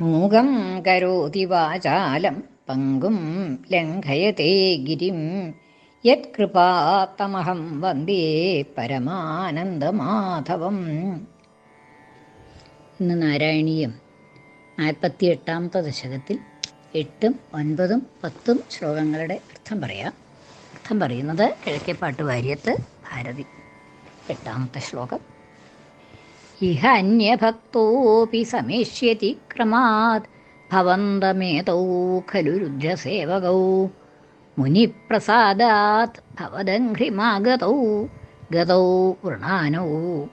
മൂകം കരോതി വാചാലം പങ്കും ലംഘയത്തെ ഗിരിം. യത്കൃപാത്തമഹം വന്ദേ പരമാനന്ദമാധവം. ഇന്ന് നാരായണീയം നാൽപ്പത്തി എട്ടാമത്തെ ദശകത്തിൽ എട്ടും ഒൻപതും പത്തും ശ്ലോകങ്ങളുടെ അർത്ഥം പറയാം. അർത്ഥം പറയുന്നത് കിഴക്കേപ്പാട്ട് വാര്യത്ത് ഭാരതി. എട്ടാമത്തെ ശ്ലോകം. ഇഹ അന്യഭക്തോപി സമേഷ്യതി ക്രമാത്. ഭവന്തമേതൗ ഖലു രുദ്രസേവകൗ. മുനിപ്രസാദാത് ഭവദംഘ്രിമാഗതൗ. ഗതൗ വൃണാനൗ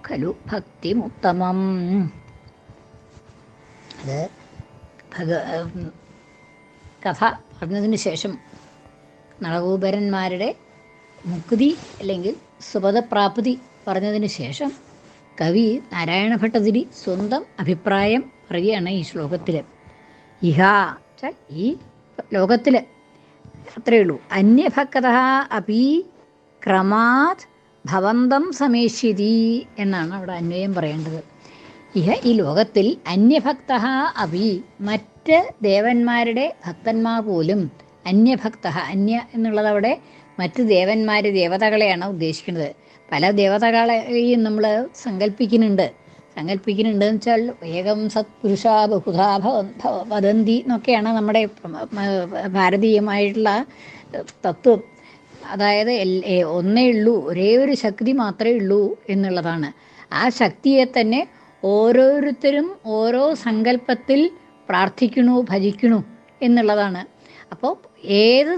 ഖലു ഭക്തിമുത്തമം. അത് ഭഗ കഥ പറഞ്ഞതിന് ശേഷം നളകൂപരന്മാരുടെ മുക്തി അല്ലെങ്കിൽ സുപദപ്രാപ്തി പറഞ്ഞതിന് ശേഷം കവി നാരായണ ഭട്ടതിരി സ്വന്തം അഭിപ്രായം പറയുകയാണ് ഈ ശ്ലോകത്തിൽ ഇഹ ഈ ലോകത്തിൽ അത്രയേ ഉള്ളൂ. അന്യഭക്ത അപി ക്രമാത് ഭവന്തം സമേഷ്യതി എന്നാണ് അവിടെ അന്വയം പറയേണ്ടത്. ഇഹ ഈ ലോകത്തിൽ അന്യഭക്ത അപി മറ്റ് ദേവന്മാരുടെ ഭക്തന്മാർ പോലും അന്യഭക്ത അന്യ എന്നുള്ളത് അവിടെ മറ്റ് ദേവന്മാർ ദേവതകളെയാണ് ഉദ്ദേശിക്കുന്നത്. പല ദേവതകളെയും നമ്മൾ സങ്കല്പിക്കുന്നുണ്ട്. സങ്കല്പിക്കുന്നുണ്ട് എന്ന് വെച്ചാൽ ഏകം സത്പുരുഷ ബഹുധാ വദന്തി എന്നൊക്കെയാണ് നമ്മുടെ ഭാരതീയമായിട്ടുള്ള തത്വം. അതായത് ഒന്നേ ഉള്ളൂ ഒരേ ഒരു ശക്തി മാത്രമേ ഉള്ളൂ എന്നുള്ളതാണ്. ആ ശക്തിയെ തന്നെ ഓരോരുത്തരും ഓരോ സങ്കല്പത്തിൽ പ്രാർത്ഥിക്കണു ഭജിക്കണു എന്നുള്ളതാണ്. അപ്പോൾ ഏത്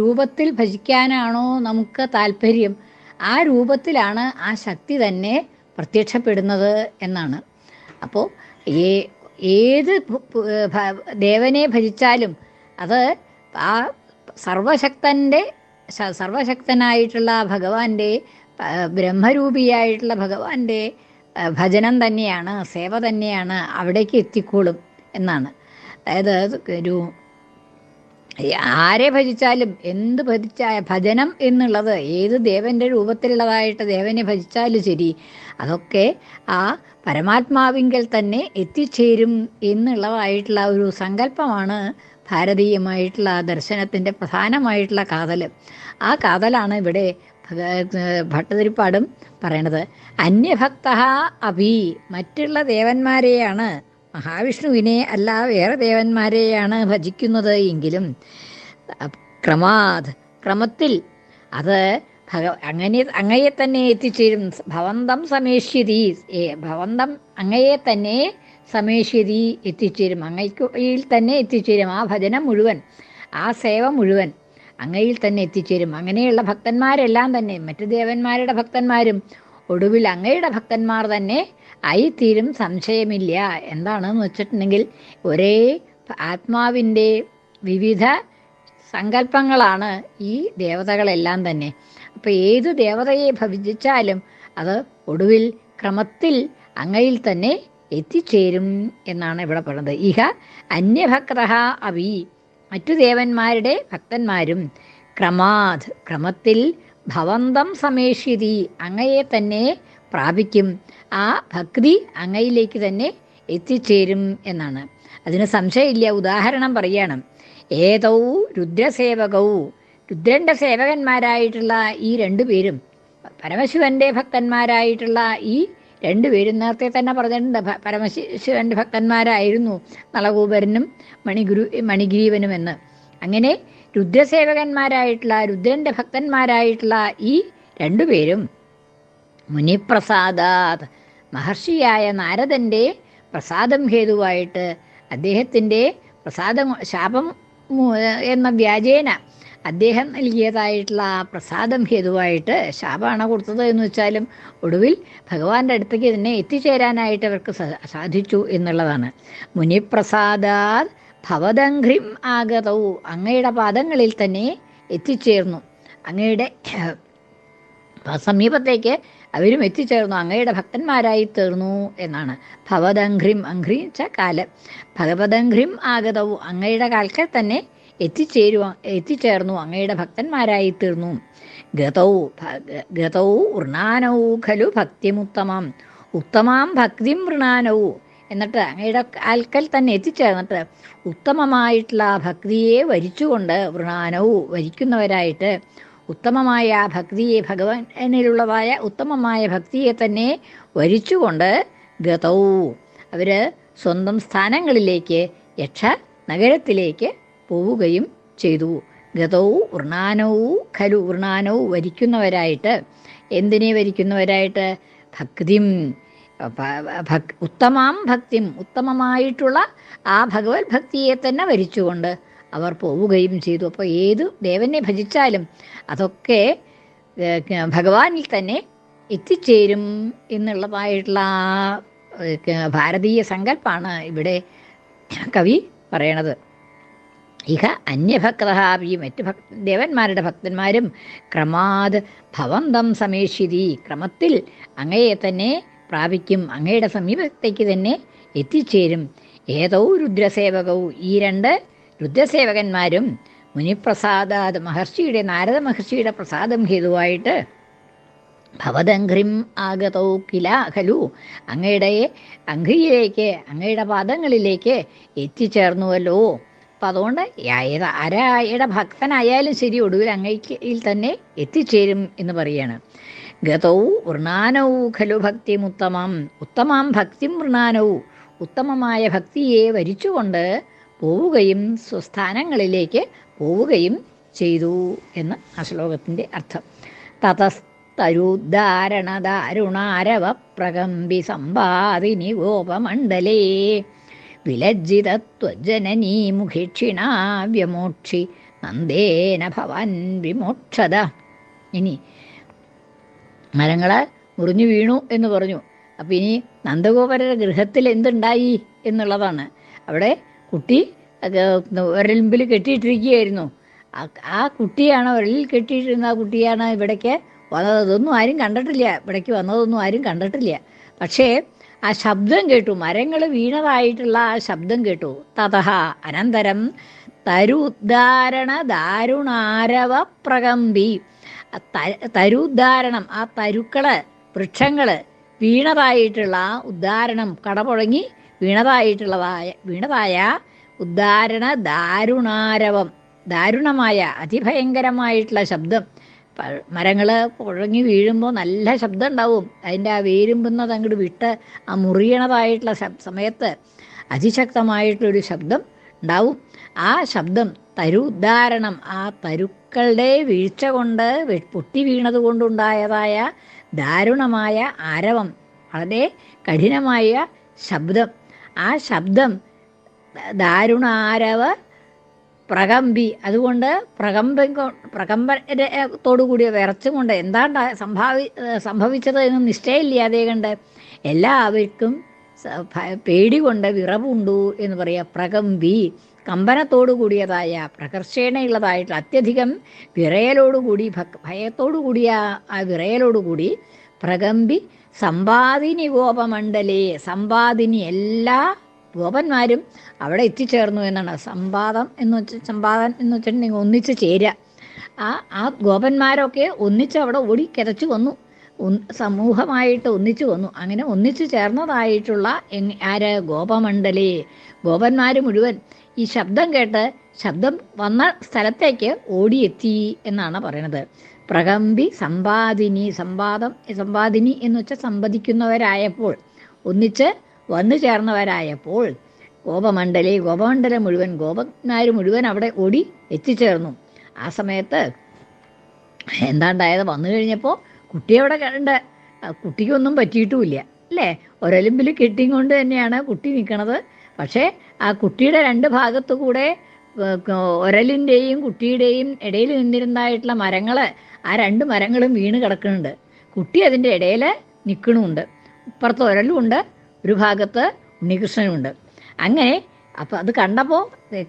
രൂപത്തിൽ ഭജിക്കാനാണോ നമുക്ക് താല്പര്യം ആ രൂപത്തിലാണ് ആ ശക്തി തന്നെ പ്രത്യക്ഷപ്പെടുന്നത് എന്നാണ്. അപ്പോൾ ഏ ഏത് ദേവനെ ഭജിച്ചാലും അത് ആ സർവശക്തന്റെ സർവശക്തനായിട്ടുള്ള ഭഗവാന്റെ ബ്രഹ്മരൂപിയായിട്ടുള്ള ഭഗവാന്റെ ഭജനം തന്നെയാണ് സേവ തന്നെയാണ് അവിടേക്ക് എത്തിക്കോളും എന്നാണ്. അതായത് ഒരു ആരെ ഭജിച്ചാലും എന്ത് ഭജിച്ച ഭജനം എന്നുള്ളത് ഏത് ദേവന്റെ രൂപത്തിലുള്ളതായിട്ട് ദേവനെ ഭജിച്ചാലും ശരി. അതൊക്കെ ആ പരമാത്മാവിങ്കൽ തന്നെ എത്തിച്ചേരും എന്നുള്ളതായിട്ടുള്ള ഒരു സങ്കല്പമാണ് ഭാരതീയമായിട്ടുള്ള ദർശനത്തിന്റെ പ്രധാനമായിട്ടുള്ള കാതൽ. ആ കാതലാണ് ഇവിടെ ഭട്ടതിരിപ്പാടും പറയണത്. അന്യഭക്ത അഭി മറ്റുള്ള ദേവന്മാരെയാണ് മഹാവിഷ്ണുവിനെ അല്ല വേറെ ദേവന്മാരെയാണ് ഭജിക്കുന്നത് എങ്കിലും ക്രമാത് ക്രമത്തിൽ അത് ഭഗ അങ്ങനെ അങ്ങയെ തന്നെ എത്തിച്ചേരും. ഭവന്തം സമേഷ്യതി ഭവന്തം അങ്ങയെ തന്നെ സമേഷ്യതി എത്തിച്ചേരും. അങ്ങയിൽ തന്നെ എത്തിച്ചേരും ആ ഭജനം മുഴുവൻ ആ സേവ മുഴുവൻ അങ്ങയിൽ തന്നെ എത്തിച്ചേരും. അങ്ങനെയുള്ള ഭക്തന്മാരെല്ലാം തന്നെ മറ്റു ദേവന്മാരുടെ ഭക്തന്മാരും ഒടുവിൽ അങ്ങയുടെ ഭക്തന്മാർ തന്നെ ആയിത്തീരും സംശയമില്ല. എന്താണെന്ന് വെച്ചിട്ടുണ്ടെങ്കിൽ ഒരേ ആത്മാവിന്റെ വിവിധ സങ്കല്പങ്ങളാണ് ഈ ദേവതകളെല്ലാം തന്നെ. അപ്പോൾ ഏത് ദേവതയെ ഭവിച്ചാലും അത് ഒടുവിൽ ക്രമത്തിൽ അങ്ങയിൽ തന്നെ എത്തിച്ചേരും എന്നാണ് ഇവിടെ പറയുന്നത് ഇഹ അന്യഭക്ത അവി മറ്റു ദേവന്മാരുടെ ഭക്തന്മാരും ക്രമാത് ക്രമത്തിൽ ഭവന്തം സമേഷിതി അങ്ങയെ തന്നെ പ്രാപിക്കും. ആ ഭക്തി അങ്ങയിലേക്ക് തന്നെ എത്തിച്ചേരും എന്നാണ്. അതിന് സംശയമില്ല. ഉദാഹരണം പറയണം. ഏതൗ രുദ്രസേവകൗ. രുദ്രന്റെ സേവകന്മാരായിട്ടുള്ള ഈ രണ്ടുപേരും പരമശിവന്റെ ഭക്തന്മാരായിട്ടുള്ള ഈ രണ്ടുപേരും നേരത്തെ തന്നെ പറഞ്ഞിട്ടുണ്ട്. പരമശിവന്റെ ഭക്തന്മാരായിരുന്നു നളകൂപരനും മണിഗുരു മണിഗ്രീവനും എന്ന് അങ്ങനെ രുദ്രസേവകന്മാരായിട്ടുള്ള രുദ്രന്റെ ഭക്തന്മാരായിട്ടുള്ള ഈ രണ്ടുപേരും മുനിപ്രസാദാത്. മഹർഷിയായ നാരദന്റെ പ്രസാദം ഹേതുവായിട്ട് അദ്ദേഹത്തിന്റെ പ്രസാദം ശാപം എന്ന വ്യാജേന അദ്ദേഹം നൽകിയതായിട്ടുള്ള ആ പ്രസാദം ഹേതുവായിട്ട് ശാപമാണ് കൊടുത്തത് എന്ന് വെച്ചാലും ഒടുവിൽ ഭഗവാന്റെ അടുത്തേക്ക് തന്നെ എത്തിച്ചേരാനായിട്ട് അവർക്ക് സാധിച്ചു എന്നുള്ളതാണ്. മുനിപ്രസാദാത് ഭവതംഘ്രിം ആഗതവും അങ്ങയുടെ പാദങ്ങളിൽ തന്നെ എത്തിച്ചേർന്നു. അങ്ങയുടെ സമീപത്തേക്ക് അവരും എത്തിച്ചേർന്നു. അങ്ങയുടെ ഭക്തന്മാരായി തീർന്നു എന്നാണ്. ഭവതംഘ്രിം അംഘ്രി ച കാലം. ഭഗവതംഘ്രിം ആഗതവും അങ്ങയുടെ കാൽക്കൽ തന്നെ എത്തിച്ചേരു എത്തിച്ചേർന്നു. അങ്ങയുടെ ഭക്തന്മാരായി തീർന്നു. ഗതൗ ഗതൗ വൃണാനൗ ഖലു ഭക്തിമുത്തമം. ഉത്തമാം ഭക്തിം വൃണാനൗ. എന്നിട്ട് അങ്ങയുടെ ആൽക്കൽ തന്നെ എത്തിച്ചേർന്നിട്ട് ഉത്തമമായിട്ടുള്ള ആ ഭക്തിയെ വരിച്ചുകൊണ്ട് വൃണാനവും വരിക്കുന്നവരായിട്ട് ഉത്തമമായ ആ ഭക്തിയെ ഭഗവാനിലുള്ളതായ ഉത്തമമായ ഭക്തിയെ തന്നെ വരിച്ചുകൊണ്ട് ഗതൗ. അവർ സ്വന്തം സ്ഥാനങ്ങളിലേക്ക് യക്ഷ നഗരത്തിലേക്ക് പോവുകയും ചെയ്തു. ഗതവും വൃണാനവും ഖലു. വൃണാനവും വരിക്കുന്നവരായിട്ട്. എന്തിനെ വരിക്കുന്നവരായിട്ട്? ഭക്തിം. ഉത്തമാം ഭക്തിം. ഉത്തമമായിട്ടുള്ള ആ ഭഗവത് ഭക്തിയെ തന്നെ വരിച്ചുകൊണ്ട് അവർ പോവുകയും ചെയ്തു. അപ്പോൾ ഏത് ദേവനെ ഭജിച്ചാലും അതൊക്കെ ഭഗവാനിൽ തന്നെ എത്തിച്ചേരും എന്നുള്ളതായിട്ടുള്ള ഭാരതീയ സങ്കല്പമാണ് ഇവിടെ കവി പറയണത്. ഇഹ അന്യഭക്തഹാപി മറ്റ് ഭക് ദേവന്മാരുടെ ഭക്തന്മാരും ക്രമാത് ഭവന്തം സമേഷിതി ക്രമത്തിൽ അങ്ങയെ തന്നെ പ്രാപിക്കും അങ്ങയുടെ സമീപത്തേക്ക് തന്നെ എത്തിച്ചേരും. ഏതോ രുദ്രസേവകവും ഈ രണ്ട് രുദ്രസേവകന്മാരും മുനിപ്രസാദാത് മഹർഷിയുടെ നാരദ മഹർഷിയുടെ പ്രസാദം ഹേതുവായിട്ട് ഭവദംഘ്രിം ആഗതൗ കില ഖലു അങ്ങയുടെ അംഘ്രിയിലേക്ക് അങ്ങയുടെ പാദങ്ങളിലേക്ക് എത്തിച്ചേർന്നുവല്ലോ. അപ്പം അതുകൊണ്ട് ഏത് ആരായുടെ ഭക്തനായാലും ശരി ഒടുവിൽ അങ്ങയിൽ തന്നെ എത്തിച്ചേരും എന്ന് പറയാണ്. ഗതൗ വൃണാനൗ ഖലു ഭക്തിമുത്തമം. ഉത്തമാം ഭക്തിം വൃണാനൗ. ഉത്തമമായ ഭക്തിയെ വരിച്ചുകൊണ്ട് പോവുകയും സ്വസ്ഥാനങ്ങളിലേക്ക് പോവുകയും ചെയ്തു എന്ന് ആ ശ്ലോകത്തിന്റെ അർത്ഥം. തതസ്തരുദ്ധാരണദാരുണാരവ പ്രകമ്പി സമ്പാദിനി ഗോപമണ്ഡലേ. വിലജ്ജിതത്വജനനീ വ്യമോക്ഷി നന്ദേന ഭവാൻ വിമോക്ഷത. ഇനി മരങ്ങൾ മുറിഞ്ഞു വീണു എന്ന് പറഞ്ഞു. അപ്പം ഇനി നന്ദഗോപരുടെ ഗൃഹത്തിൽ എന്തുണ്ടായി എന്നുള്ളതാണ്. അവിടെ കുട്ടി വിരലിമ്പിൽ കെട്ടിയിട്ടിരിക്കുകയായിരുന്നു. ആ- കുട്ടിയാണ് വിരലിൽ കെട്ടിയിട്ടിരുന്ന ആ കുട്ടിയാണ് ഇവിടേക്ക് വന്നത്. അതൊന്നും ആരും കണ്ടിട്ടില്ല. ഇവിടേക്ക് വന്നതൊന്നും ആരും കണ്ടിട്ടില്ല. പക്ഷേ ആ ശബ്ദം കേട്ടു. മരങ്ങൾ വീണതായിട്ടുള്ള ആ ശബ്ദം കേട്ടു. തതഹ അനന്തരം തരുദ്ധാരണ ദാരുണാരവ പ്രകമ്പി. തരുദ്ധാരണം ആ തരുക്കൾ വൃക്ഷങ്ങൾ വീണതായിട്ടുള്ള ആ ഉദ്ധാരണം കടപുഴങ്ങി വീണതായിട്ടുള്ളതായ വീണതായ ഉദ്ധാരണ ദാരുണാരവം. ദാരുണമായ അതിഭയങ്കരമായിട്ടുള്ള ശബ്ദം. മരങ്ങൾ പുഴങ്ങി വീഴുമ്പോൾ നല്ല ശബ്ദം ഉണ്ടാവും. അതിന്റെ ആ വേരുമ്പുന്നത് അങ്ങോട്ട് വിട്ട് ആ മുറിയണതായിട്ടുള്ള സമയത്ത് അതിശക്തമായിട്ടൊരു ശബ്ദം ഉണ്ടാവും. ആ ശബ്ദം തരു ഉദ്ധാരണം ആ തരുക്കളുടെ വീഴ്ച കൊണ്ട് പൊട്ടി വീണത് കൊണ്ടുണ്ടായതായ ദാരുണമായ ആരവം. വളരെ കഠിനമായ ശബ്ദം. ആ ശബ്ദം ദാരുണാരവ പ്രകമ്പി. അതുകൊണ്ട് കൂടിയ വിറച്ചും കൊണ്ട് എന്താ സംഭാവി സംഭവിച്ചത് എന്ന് നിശ്ചയമില്ലാതെ കണ്ട് എല്ലാവർക്കും പേടി കൊണ്ട് വിറവുണ്ടു എന്ന് പറയുക പ്രകമ്പി. കമ്പനത്തോടു കൂടിയതായ പ്രകർഷേണയുള്ളതായിട്ടുള്ള അത്യധികം വിറയലോടുകൂടി ഭക് ഭയത്തോടു കൂടിയ ആ വിറയലോടുകൂടി പ്രകമ്പി സമ്പാദിനി ഗോപമണ്ഡലേ സമ്പാദിനി എല്ലാ ഗോപന്മാരും അവിടെ എത്തിച്ചേർന്നു എന്നാണ്. സമ്പാദം എന്ന് വെച്ചാൽ സമ്പാദൻ എന്ന് വെച്ചിട്ടുണ്ടെങ്കിൽ ഒന്നിച്ച് ചേരുക. ആ ആ ഗോപന്മാരൊക്കെ ഒന്നിച്ച് അവിടെ ഓടി കിതച്ചു വന്നു. സമൂഹമായിട്ട് ഒന്നിച്ചു വന്നു. അങ്ങനെ ഒന്നിച്ചു ചേർന്നതായിട്ടുള്ള ആര്? ഗോപമണ്ഡലേ. ഗോപന്മാർ മുഴുവൻ ഈ ശബ്ദം കേട്ട് ശബ്ദം വന്ന സ്ഥലത്തേക്ക് ഓടിയെത്തി എന്നാണ് പറയണത് പ്രകമ്പി സമ്പാദിനി സമ്പാദം സമ്പാദിനി എന്ന് വെച്ചാൽ സമ്പദിക്കുന്നവരായപ്പോൾ ഒന്നിച്ച് വന്നു ചേർന്നവരായപ്പോൾ ഗോപമണ്ഡലി ഗോപമണ്ഡലം മുഴുവൻ ഗോപന്മാർ മുഴുവൻ അവിടെ ഓടി എത്തിച്ചേർന്നു. ആ സമയത്ത് എന്താണ്ടായത്? വന്നു കഴിഞ്ഞപ്പോൾ കുട്ടി അവിടെ കണ്ട. കുട്ടിക്കൊന്നും പറ്റിയിട്ടുമില്ല അല്ലേ? ഒരലിമ്പിൽ കെട്ടിയും കൊണ്ട് തന്നെയാണ് കുട്ടി നിൽക്കണത് പക്ഷേ ആ കുട്ടിയുടെ രണ്ട് ഭാഗത്തു കൂടെ ഒരലിന്റെയും കുട്ടിയുടെയും ഇടയിൽ നിന്നിരുന്നതായിട്ടുള്ള മരങ്ങൾ ആ രണ്ട് മരങ്ങളും വീണ് കിടക്കുന്നുണ്ട്. കുട്ടി അതിന്റെ ഇടയിൽ നിൽക്കണമുണ്ട് ഇപ്പുറത്ത് ഒരലും ഉണ്ട് ഒരു ഭാഗത്ത് ഉണ്ണികൃഷ്ണനുമുണ്ട് അങ്ങനെ അപ്പം അത് കണ്ടപ്പോൾ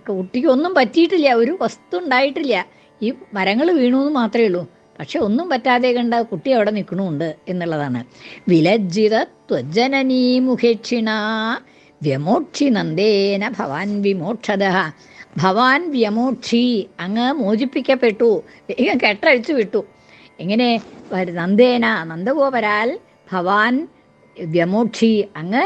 കുട്ടിക്ക് ഒന്നും പറ്റിയിട്ടില്ല ഒരു വസ്തു ഉണ്ടായിട്ടില്ല. ഈ മരങ്ങൾ വീണു എന്ന് മാത്രമേ ഉള്ളൂ. പക്ഷെ ഒന്നും പറ്റാതെ കണ്ട കുട്ടി അവിടെ നിൽക്കണമുണ്ട് എന്നുള്ളതാണ്. വിലജ്ജിത ത്വജനനീ മുഖേക്ഷിണ വ്യമോക്ഷി നന്ദേന ഭവാൻ വിമോക്ഷത. ഭവാൻ വ്യമോക്ഷി അങ്ങ് മോചിപ്പിക്കപ്പെട്ടു. വേഗം കെട്ടഴിച്ചു വിട്ടു. എങ്ങനെ നന്ദേന നന്ദഗോപരാൽ ഭവാൻ വ്യമോക്ഷി അങ്ങ്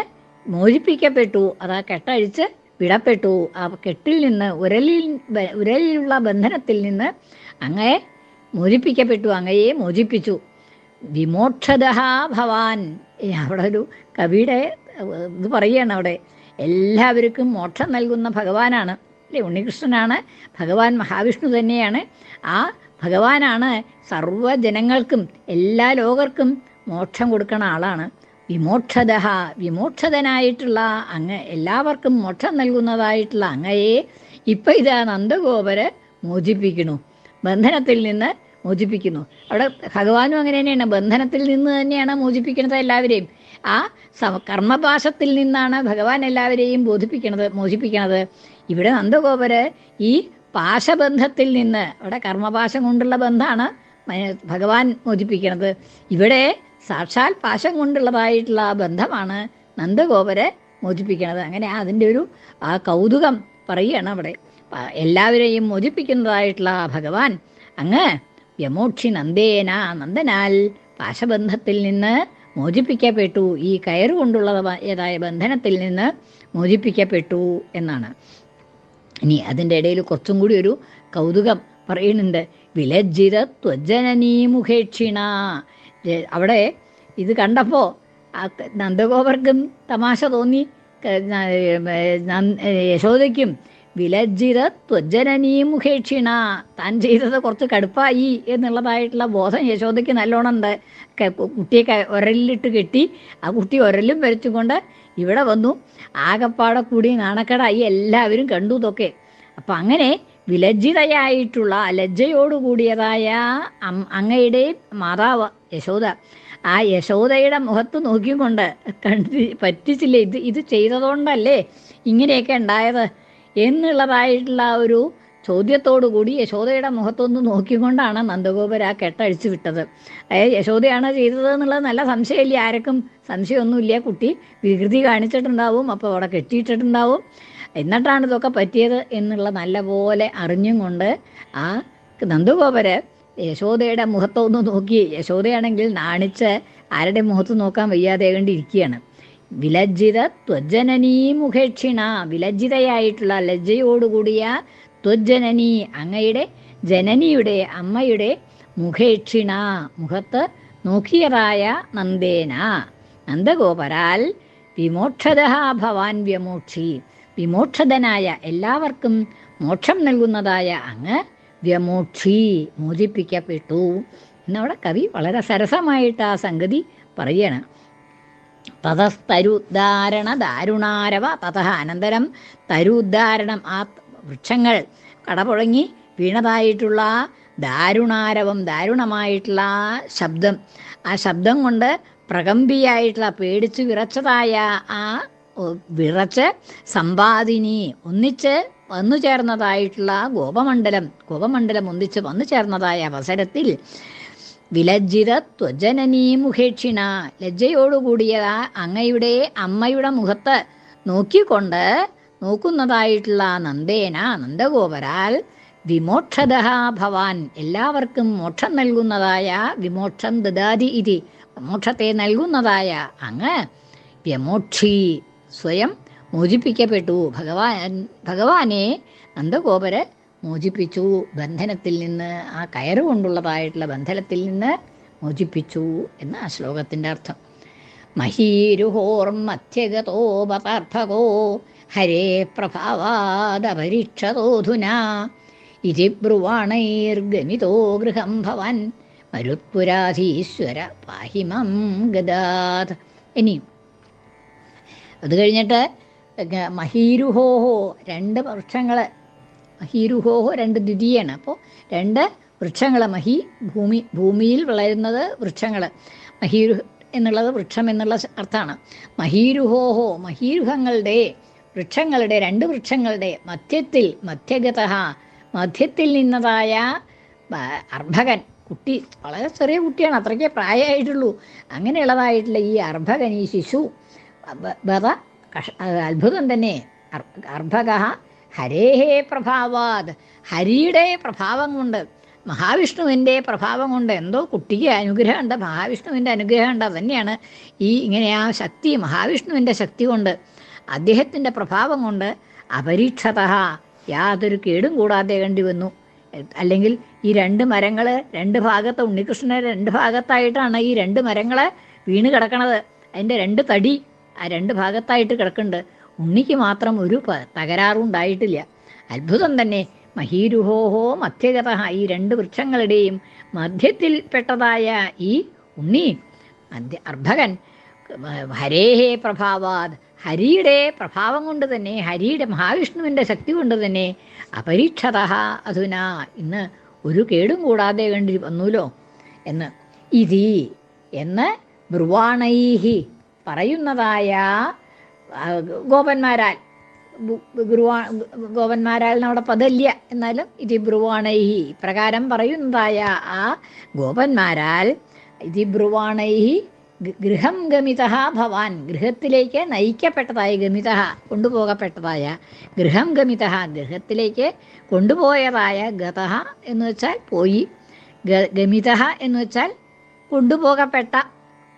മോചിപ്പിക്കപ്പെട്ടു. അത് ആ കെട്ടഴിച്ച് വിടപ്പെട്ടു. ആ കെട്ടിൽ നിന്ന് ഉരലിൽ ഉരലിലുള്ള ബന്ധനത്തിൽ നിന്ന് അങ്ങയെ മോചിപ്പിക്കപ്പെട്ടു. അങ്ങയെ മോചിപ്പിച്ചു. വിമോക്ഷത ഭവാൻ. അവിടെ ഒരു കവിയുടെ ഇത് പറയുകയാണ് അവിടെ. എല്ലാവർക്കും മോക്ഷം നൽകുന്ന ഭഗവാനാണ്. അല്ലേ? ഉണ്ണികൃഷ്ണനാണ് ഭഗവാൻ മഹാവിഷ്ണു തന്നെയാണ്. ആ ഭഗവാനാണ് സർവജനങ്ങൾക്കും എല്ലാ ലോകർക്കും മോക്ഷം കൊടുക്കുന്ന ആളാണ്. വിമോക്ഷത വിമോക്ഷതനായിട്ടുള്ള അങ്ങ് എല്ലാവർക്കും മോക്ഷം നൽകുന്നതായിട്ടുള്ള അങ്ങയെ ഇപ്പം ഇതാ നന്ദഗോപര് മോചിപ്പിക്കുന്നു. ബന്ധനത്തിൽ നിന്ന് മോചിപ്പിക്കുന്നു. അവിടെ ഭഗവാനും അങ്ങനെ തന്നെയാണ്. ബന്ധനത്തിൽ നിന്ന് തന്നെയാണ് മോചിപ്പിക്കുന്നത് എല്ലാവരെയും. ആ കർമ്മപാശത്തിൽ നിന്നാണ് ഭഗവാൻ എല്ലാവരെയും ബോധിപ്പിക്കുന്നത് മോചിപ്പിക്കണത്. ഇവിടെ നന്ദഗോപര് ഈ പാശബന്ധത്തിൽ നിന്ന് അവിടെ കർമ്മപാശം കൊണ്ടുള്ള ബന്ധമാണ് ഭഗവാൻ മോചിപ്പിക്കുന്നത് ഇവിടെ സാക്ഷാൽ പാശം കൊണ്ടുള്ളതായിട്ടുള്ള ആ ബന്ധമാണ് നന്ദഗോപരെ മോചിപ്പിക്കുന്നത് അങ്ങനെ അതിന്റെ ഒരു ആ കൗതുകം പറയുകയാണ് അവിടെ. എല്ലാവരെയും മോചിപ്പിക്കുന്നതായിട്ടുള്ള ആ ഭഗവാൻ അങ്ങ് യമോക്ഷി നന്ദേന നന്ദനാൽ പാശബന്ധത്തിൽ നിന്ന് മോചിപ്പിക്കപ്പെട്ടു. ഈ കയറുകൊണ്ടുള്ളതായ ബന്ധനത്തിൽ നിന്ന് മോചിപ്പിക്കപ്പെട്ടു എന്നാണ്. ഇനി അതിന്റെ ഇടയിൽ കുറച്ചും കൂടി ഒരു കൗതുകം പറയുന്നുണ്ട്. വിലജ്ജിത ത്വജനനീ മുഖേക്ഷിണ. അവിടെ ഇത് കണ്ടപ്പോൾ നന്ദഗോപർക്കും തമാശ തോന്നി. യശോദയ്ക്കും വിലജ്ജിത ത്വജനനീ മുഖേക്ഷിണ. താൻ ചെയ്തത് കുറച്ച് കടുപ്പായി എന്നുള്ളതായിട്ടുള്ള ബോധം യശോദയ്ക്ക് നല്ലോണം ഉണ്ട്. കുട്ടിയെ ഒരലിലിട്ട് കെട്ടി ആ കുട്ടി ഉരലും വരച്ചുകൊണ്ട് ഇവിടെ വന്നു. ആകപ്പാടെ കൂടി നാണക്കേടായി എല്ലാവരും കണ്ടു ഇതൊക്കെ. അപ്പം അങ്ങനെ വിലജ്ജിതയായിട്ടുള്ള ലജ്ജയോടുകൂടിയതായ അങ്ങയുടെ മാതാവ് യശോദ. ആ യശോദയുടെ മുഖത്ത് നോക്കിക്കൊണ്ട് കണ്ടി പറ്റിച്ചില്ലേ? ഇത് ഇത് ചെയ്തതുകൊണ്ടല്ലേ ഇങ്ങനെയൊക്കെ ഉണ്ടായത്? എന്നുള്ളതായിട്ടുള്ള ഒരു ചോദ്യത്തോടു കൂടി യശോദയുടെ മുഖത്തൊന്ന് നോക്കിക്കൊണ്ടാണ് നന്ദഗോപർ ആ കെട്ടഴിച്ചു വിട്ടത്. അതായത് യശോദയാണ് ചെയ്തത് എന്നുള്ളത് നല്ല സംശയമില്ല. ആർക്കും സംശയമൊന്നുമില്ല. കുട്ടി വികൃതി കാണിച്ചിട്ടുണ്ടാവും. അപ്പോൾ അവിടെ കെട്ടിയിട്ടിട്ടുണ്ടാവും. എന്നിട്ടാണ് ഇതൊക്കെ പറ്റിയത് എന്നുള്ള നല്ലപോലെ അറിഞ്ഞും കൊണ്ട് ആ നന്ദഗോപര് യശോദയുടെ മുഖത്തൊന്ന് നോക്കി. യശോദയാണെങ്കിൽ നാണിച്ച് ആരുടെ മുഖത്ത് നോക്കാൻ വയ്യാതെ കണ്ടിരിക്കുകയാണ് വിലജ്ജിത ത്വജനനീ മുഖേക്ഷിണ വിലജ്ജിതയായിട്ടുള്ള ലജ്ജയോടുകൂടിയ ത്വജനനി അങ്ങയുടെ ജനനിയുടെ അമ്മയുടെ മുഖേക്ഷിണ. മുഖത്ത് നോക്കിയതായ നന്ദേന. നന്ദഗോപരാൽ വിമോക്ഷത ഭവാൻ വ്യമോക്ഷി. വിമോക്ഷതനായ എല്ലാവർക്കും മോക്ഷം നൽകുന്നതായ അങ്ങ് വ്യമോക്ഷി. മോചിപ്പിക്കപ്പെട്ടു. എന്നവിടെ കവി വളരെ സരസമായിട്ട് ആ സംഗതി പറയണം. തതസ്തരുദ്ധാരണ ദാരുണാരവ തഥ അനന്തരം തരുദ്ധാരണം ആ വൃക്ഷങ്ങൾ കടപുഴങ്ങി വീണതായിട്ടുള്ള ദാരുണാരവം ദാരുണമായിട്ടുള്ള ശബ്ദം. ആ ശബ്ദം കൊണ്ട് പ്രകമ്പിയായിട്ടുള്ള പേടിച്ചു വിറച്ചതായ ആ വിറച്ച് സമ്പാദിനി ഒന്നിച്ച് വന്നു ചേർന്നതായിട്ടുള്ള ഗോപമണ്ഡലം ഗോപമണ്ഡലം ഒന്നിച്ച് വന്നു ചേർന്നതായ അവസരത്തിൽ വിലജ്ജിത ത്വജനനീ മുഖേക്ഷിണ. ലജ്ജയോടുകൂടിയ അങ്ങയുടെ അമ്മയുടെ മുഖത്ത്. നോക്കിക്കൊണ്ട് നോക്കുന്നതായിട്ടുള്ള നന്ദേന നന്ദഗോപരാൽ വിമോക്ഷത ഭവാൻ. എല്ലാവർക്കും മോക്ഷം നൽകുന്നതായ വിമോക്ഷം ദദാതി ഇതി. മോക്ഷത്തെ നൽകുന്നതായ അങ്ങ് വ്യമോക്ഷി സ്വയം മോചിപ്പിക്കപ്പെട്ടു. ഭഗവാൻ ഭഗവാനെ നന്ദഗോപര് മോചിപ്പിച്ചു. ബന്ധനത്തിൽ നിന്ന് ആ കയറ് കൊണ്ടുള്ളതായിട്ടുള്ള ബന്ധനത്തിൽ നിന്ന് മോചിപ്പിച്ചു എന്ന ആ ശ്ലോകത്തിന്റെ അർത്ഥം. മഹീരുഹോർമധ്യഗതോപതാർത്ഥകോ ഹരേ പ്രഭാവാദപരീക്ഷതോധുനാ. ഇതി ബ്രുവാണൈർഗമിതോ ഗൃഹം ഭവൻ മരുത്പുരാധീശ്വര പാഹിമം ഗദാത്. ഇനിയും അത് കഴിഞ്ഞിട്ട് മഹീരുഹോഹോ രണ്ട് വൃക്ഷങ്ങൾ മഹീരുഹോഹോ രണ്ട് ദ്വിതീയാണ്. അപ്പോൾ രണ്ട് വൃക്ഷങ്ങൾ മഹി ഭൂമി ഭൂമിയിൽ വളരുന്നത് വൃക്ഷങ്ങൾ മഹീരു എന്നുള്ളത് വൃക്ഷം എന്നുള്ള അർത്ഥമാണ്. മഹീരുഹോഹോ മഹീരുഹങ്ങളുടെ വൃക്ഷങ്ങളുടെ രണ്ട് വൃക്ഷങ്ങളുടെ മധ്യത്തിൽ മധ്യഗത മധ്യത്തിൽ നിന്നതായ അർഭകൻ. കുട്ടി വളരെ ചെറിയ കുട്ടിയാണ് അത്രയ്ക്കേ പ്രായമായിട്ടുള്ളൂ. അങ്ങനെയുള്ളതായിട്ടുള്ള ഈ അർഭകൻ ഈ ശിശു കഷ അത്ഭുതം തന്നെ. അർഭക ഹരേഹേ പ്രഭാവാദ് ഹരിയുടെ പ്രഭാവം കൊണ്ട് മഹാവിഷ്ണുവിന്റെ പ്രഭാവം കൊണ്ട് എന്തോ കുട്ടിക്ക് അനുഗ്രഹമുണ്ട്. മഹാവിഷ്ണുവിന്റെ അനുഗ്രഹമുണ്ട്. തന്നെയാണ് ഈ ഇങ്ങനെ ആ ശക്തി മഹാവിഷ്ണുവിന്റെ ശക്തി കൊണ്ട് അദ്ദേഹത്തിന്റെ പ്രഭാവം കൊണ്ട് അപരീക്ഷത യാതൊരു കേടും കൂടാതെ കണ്ടി വന്നു. അല്ലെങ്കിൽ ഈ രണ്ട് മരങ്ങൾ രണ്ട് ഭാഗത്ത് ഉണ്ണികൃഷ്ണൻ രണ്ട് ഭാഗത്തായിട്ടാണ് ഈ രണ്ട് മരങ്ങൾ വീണ് കിടക്കണത്. അതിന്റെ രണ്ട് തടി ആ രണ്ട് ഭാഗത്തായിട്ട് കിടക്കുന്നുണ്ട്. ഉണ്ണിക്ക് മാത്രം ഒരു തകരാറുണ്ടായിട്ടില്ല. അത്ഭുതം തന്നെ. മഹീരുഹോഹോ മധ്യഗത ഈ രണ്ട് വൃക്ഷങ്ങളുടെയും മധ്യത്തിൽ പെട്ടതായ ഈ ഉണ്ണി. മധ്യ അർഭകൻ ഹരേഹേ പ്രഭാവാദ്. ഹരിയുടെ പ്രഭാവം കൊണ്ട് തന്നെ ഹരിയുടെ മഹാവിഷ്ണുവിന്റെ ശക്തി കൊണ്ട് തന്നെ അപരീക്ഷത അധുന ഇന്ന് ഒരു കേടും കൂടാതെ വേണ്ടി വന്നുല്ലോ എന്ന്. ഇതി എന്ന് ബ്രുവാണൈഹി പറയുന്നതായ ഗോപന്മാരാൽ ഗുരുവാ ഗോപന്മാരാൽ നമ്മുടെ പദല്യ. എന്നാലും ഇതി ബ്രുവാണൈഹി പ്രകാരം പറയുന്നതായ ആ ഗോപന്മാരാൽ ഇതി ബ്രുവാണൈഹി ഗൃഹം ഗമിത ഭവാൻ. ഗൃഹത്തിലേക്ക് നയിക്കപ്പെട്ടതായ ഗമിത കൊണ്ടുപോകപ്പെട്ടതായ ഗൃഹം ഗമിത ഗൃഹത്തിലേക്ക് കൊണ്ടുപോയതായ ഗത എന്ന് വെച്ചാൽ പോയി. ഗമിത എന്ന് വെച്ചാൽ കൊണ്ടുപോകപ്പെട്ട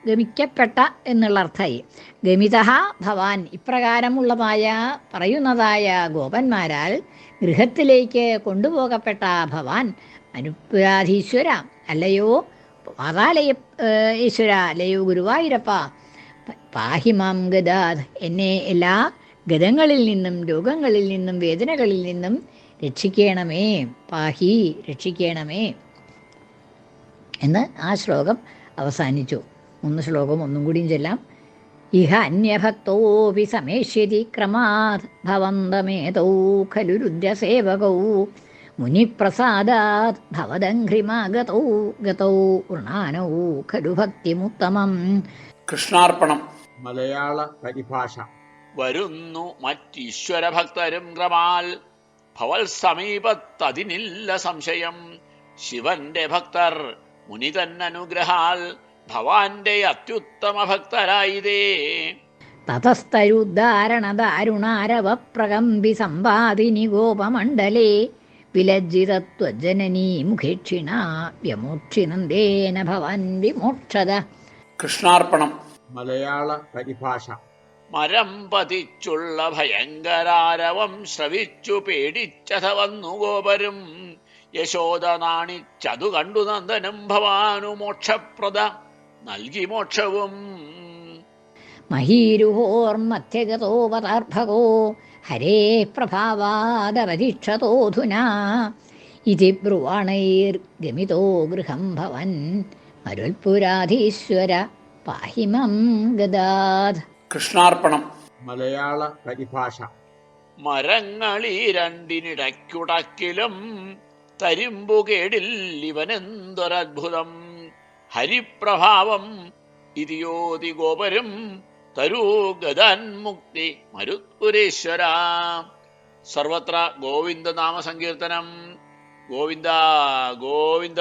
ഗമിക്കപ്പെട്ട എന്നുള്ള അർത്ഥമായി. ഗമിത ഭവാൻ ഇപ്രകാരമുള്ളതായ പറയുന്നതായ ഗോപന്മാരാൽ ഗൃഹത്തിലേക്ക് കൊണ്ടുപോകപ്പെട്ട ഭവാൻ അനുപ്രാധീശ്വര അല്ലയോ? പാതാലയ ഈശ്വര അല്ലയോ? ഗുരുവായൂരപ്പ പാഹിമാം ഗതാത് എന്നെ എല്ലാ ഗതങ്ങളിൽ നിന്നും രോഗങ്ങളിൽ നിന്നും വേദനകളിൽ നിന്നും രക്ഷിക്കണമേ പാഹി രക്ഷിക്കണമേ എന്ന് ആ ശ്ലോകം അവസാനിച്ചു. മൂന്ന് ശ്ലോകം ഒന്നും കൂടിയും ചെല്ലാം. ഇഹ അന്യഭക്തോപി സമേഷ്യതി ക്രമാത് ഭവന്തമേതൗ ഖലു രുദ്രസേവകൗ. മുനിപ്രസാദാത് ഭവദംഘ്രിമാഗതൗ ഗതൗ വൃണാനൗ ഖലു ഭക്തിമുത്തമം. കൃഷ്ണാർപ്പണം. മലയാള പരിഭാഷ. വരുന്നു മറ്റീശ്വര ഭക്തരും ക്രമാൽ ഭവൽ സമീപത്തതിനില്ല സംശയം. ശിവന്റെ ഭക്തർ മുനി തന്നനുഗ്രഹാൽ ഭവാന്റെ അത്യുത്തമ ഭക്തരായിതേ തതസ്തരുദ്ധാരണദാരുണാരവപ്രകമ്പി സമ്പാദിനി ഗോപമണ്ഡലേ. വിലജ്ജിതത്വജനനീ മുഖേക്ഷിണ വ്യമോക്ഷിനന്ദേന ഭവാൻ വിമോക്ഷത. കൃഷ്ണാർപ്പണം. മലയാള പരിഭാഷ. മരം പതിച്ചുള്ള ഭയങ്കരാരവം ശ്രവിച്ചു പേടിച്ചത വന്നു ഗോപരും. യശോദ നാണിച്ചതു കണ്ടു നന്ദനം ഭവാനു മോക്ഷപ്രദ. നൽകി മോക്ഷവും മഹീരുഹോർമധ്യഗതോപതാർഭകോ ഹരേ പ്രഭാവാദവധിക്ഷതോധുനാ ഇതി ബ്രുവാണൈർഗമിതോ ഗൃഹം ഭവൻ മരുൽപുരാധീശ്വര പാഹിമം ഗദാദ്. കൃഷ്ണാർപ്പണം. മലയാള പരിഭാഷ. മരങ്ങളീ രണ്ടിനിടയ്ക്കുടക്കിലും തരിമ്പുകേടിൽ ഇവനെന്തൊരത്ഭുതം. ഹരിപ്രഭാവം ഇതിയോതി ഗോപരും തരൂ ഗതാൻമുക്തി മരുത്പുരേശ്വര. സർവത്ര ഗോവിന്ദ നാമസങ്കീർത്തനം ഗോവിന്ദ ഗോവിന്ദ.